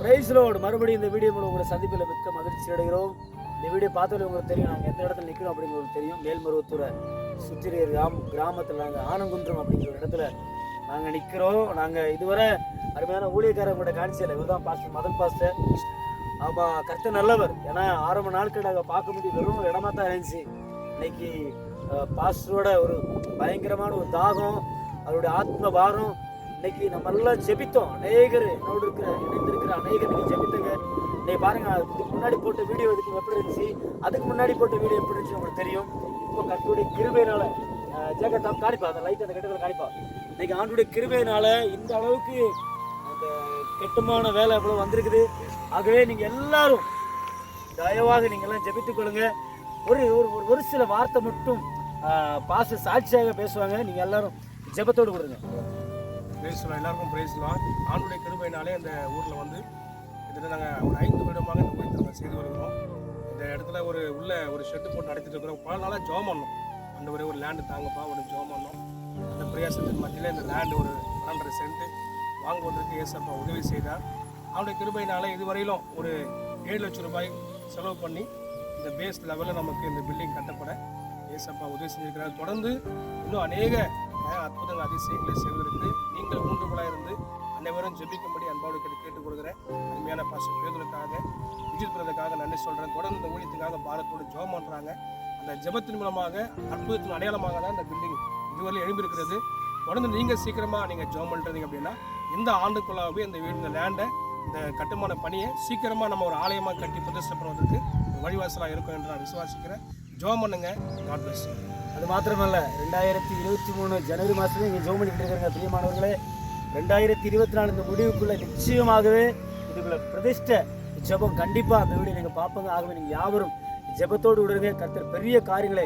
பிரைஸ்லோடு மறுபடியும் இந்த வீடியோ மூலம் உங்களை சந்திப்பில் மிக்க மகிழ்ச்சி அடைகிறோம். இந்த வீடியோ பார்த்தாலே உங்களுக்கு தெரியும் நாங்கள் எந்த இடத்துல நிற்கிறோம் அப்படிங்கிறது தெரியும். மேல்மருவத்தூரை சுற்றி கிராம கிராமத்தில் நாங்கள் ஆனங்குன்றம் அப்படிங்கிற ஒரு இடத்துல நாங்கள் நிற்கிறோம் நாங்கள் இதுவரை அருமையான ஊழியக்காரங்களோட கூட காணிச்சல இவர் தான் பாஸ்டர் மதன் பாஸ்டர் ஆமாம் கஷ்டம் நல்லவர். ஏன்னா ஆரம்ப நாட்கள் நாங்கள் பார்க்க முடியும் வெறும் இடமா தான் இருந்துச்சு. இன்னைக்கு பாஸ்டரோட ஒரு பயங்கரமான ஒரு தாகம் அவருடைய ஆத்ம பாரம் இன்னைக்கு நம்ம எல்லாம் ஜெபித்தோம். அநேகர் என்னோடு இருக்கிற இணைந்திருக்கிற அநேகர் நீங்கள் ஜெபித்தங்க. இன்னைக்கு பாருங்க அதுக்கு முன்னாடி போட்ட வீடியோ இதுக்கு எப்படி இருந்துச்சு? அதுக்கு முன்னாடி போட்ட வீடியோ எப்படி இருந்துச்சு உங்களுக்கு தெரியும்? இப்போ கர்த்தருடைய கிருபையினால அஹ், காணிப்பா. அந்த லைட் அந்த கட்டத்தில் காணிப்பா. இன்னைக்கு ஆண்டுடைய கிருபையினால இந்த அளவுக்கு அந்த கெட்டுமான வேலை எவ்வளோ வந்திருக்குது. ஆகவே நீங்கள் எல்லாரும் தயவாக நீங்கள்லாம் ஜெபித்துக் கொள்ளுங்க. ஒரு ஒரு ஒரு- ஒரு சில வார்த்தை மட்டும் பாச சாட்சியாக பேசுவாங்க. நீங்கள் எல்லாரும் ஜெபத்தோடு கொடுங்க. பிரேஸ்லாம் எல்லாருக்கும் பிரேஸ்லாம் ஆண்டுடைய கிருபையினாலே இந்த ஊரில் வந்து இதில் நாங்கள் ஒரு ஐந்து வருடமாக இந்த ஊழியத்தை நாங்கள் செய்து வருகிறோம். இந்த இடத்துல ஒரு உள்ள ஒரு ஷெட்டு போட்டு நடத்திட்டு இருக்கிறோம். பல நாளாக ஜோம் பண்ணோம். அந்த ஒரே ஒரு லேண்டு தாங்கப்பா ஒரு ஜோம் பண்ணோம். அந்த பிரயாசத்தின் மத்தியில் இந்த லேண்டு ஒரு பன்னெண்டரை சென்ட் வாங்குவதற்கு ஏசப்பா உதவி செய்தார். அவருடைய கிருபையினால இதுவரையிலும் ஒரு ஏழு லட்சம் ரூபாய் செலவு பண்ணி இந்த பேஸ் லெவலில் நமக்கு இந்த பில்டிங் கட்டப்பட ஏசப்பா உதவி செஞ்சிருக்கிறார். தொடர்ந்து இன்னும் அநேக அற்புதங்கள் அதிசயங்களை செய்வதற்கு நீங்கள் ஊன்றுகோலாக இருந்து அனைவரும் ஜெபிக்கும்படி அன்போடு கேட்டு கேட்டுக்கொள்கிறேன். அருமையான பாச பேதலுக்காக விஜித் பிரதற்காக நன்றி சொல்கிறேன் தொடர்ந்து இந்த ஊழியத்துக்காக பாரத்தோடு ஜெபம் பண்ணுறாங்க அந்த ஜெபத்தின் மூலமாக அற்புதத்தின் அடையாளமாக தான் இந்த பில்டிங் இதுவரை எழும்பியிருக்கிறது. தொடர்ந்து நீங்கள் சீக்கிரமாக நீங்கள் ஜெபம் பண்ணுறீங்க அப்படின்னா இந்த ஆண்டுக்குள்ளாகவே இந்த வீடு இந்த லேண்டை இந்த கட்டுமான பணியை சீக்கிரமாக நம்ம ஒரு ஆலயமாக கட்டி பிரதிஷ்டை பண்ணுவதற்கு வழிவாசலாக இருக்கும் என்று நான் விசுவாசிக்கிறேன். ஜெபம் பண்ணுங்க. காட் பிளஸ் அது மாத்திரமல்ல ரெண்டாயிரத்தி இருபத்தி மூணு ஜனவரி மாதத்துல நீங்கள் ஜோம் பண்ணிக்கிட்டு இருக்கிறங்க பிரியமானவர்களே. ரெண்டாயிரத்தி இருபத்தி நாலு இந்த முடிவுக்குள்ளே நிச்சயமாகவே இதுக்குள்ள பிரதிஷ்ட ஜெபம் கண்டிப்பாக அந்த வீடியோ நீங்கள் பார்ப்பங்க. ஆகவே நீங்கள் யாவரும் ஜெபத்தோடு விடுங்க கர்த்தர் பெரிய காரியங்களை